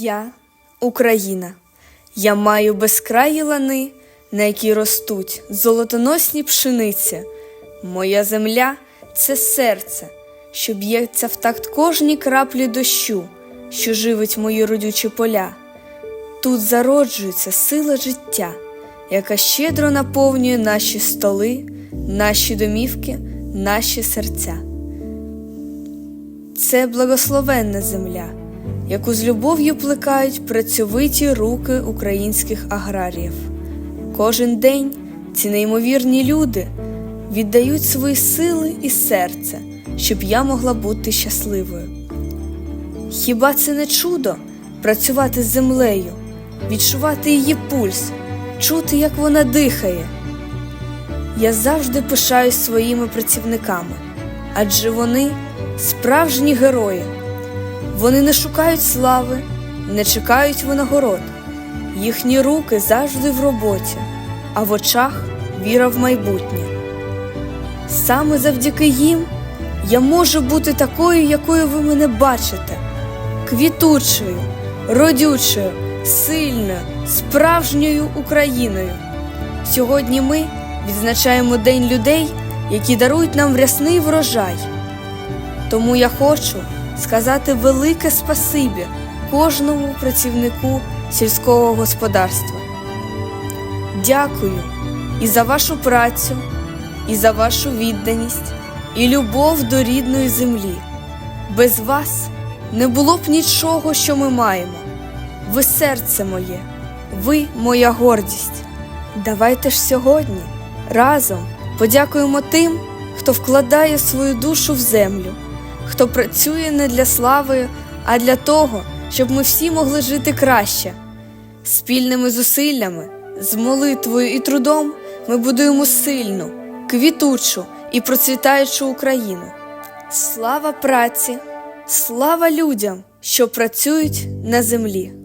Я Україна. Я маю безкраї лани, на які ростуть золотоносні пшениці. Моя земля це серце, що б'ється в такт кожній краплі дощу, що живить мої родючі поля. Тут зароджується сила життя, яка щедро наповнює наші столи, наші домівки, наші серця. Це благословенна земля, яку з любов'ю плекають працьовиті руки українських аграріїв. Кожен день ці неймовірні люди віддають свої сили і серце, щоб я могла бути щасливою. Хіба це не чудо працювати з землею, відчувати її пульс, чути, як вона дихає? Я завжди пишаюсь своїми працівниками, адже вони справжні герої. Вони не шукають слави, не чекають винагород. Їхні руки завжди в роботі, а в очах віра в майбутнє. Саме завдяки їм я можу бути такою, якою ви мене бачите, квітучою, родючою, сильною, справжньою Україною. Сьогодні ми відзначаємо День людей, які дарують нам рясний врожай. Тому я хочу сказати велике спасибі кожному працівнику сільського господарства. Дякую і за вашу працю, і за вашу відданість, і любов до рідної землі. Без вас не було б нічого, що ми маємо. Ви серце моє, ви моя гордість. Давайте ж сьогодні разом подякуємо тим, хто вкладає свою душу в землю, хто працює не для слави, а для того, щоб ми всі могли жити краще. Спільними зусиллями, з молитвою і трудом ми будуємо сильну, квітучу і процвітаючу Україну. Слава праці, слава людям, що працюють на землі.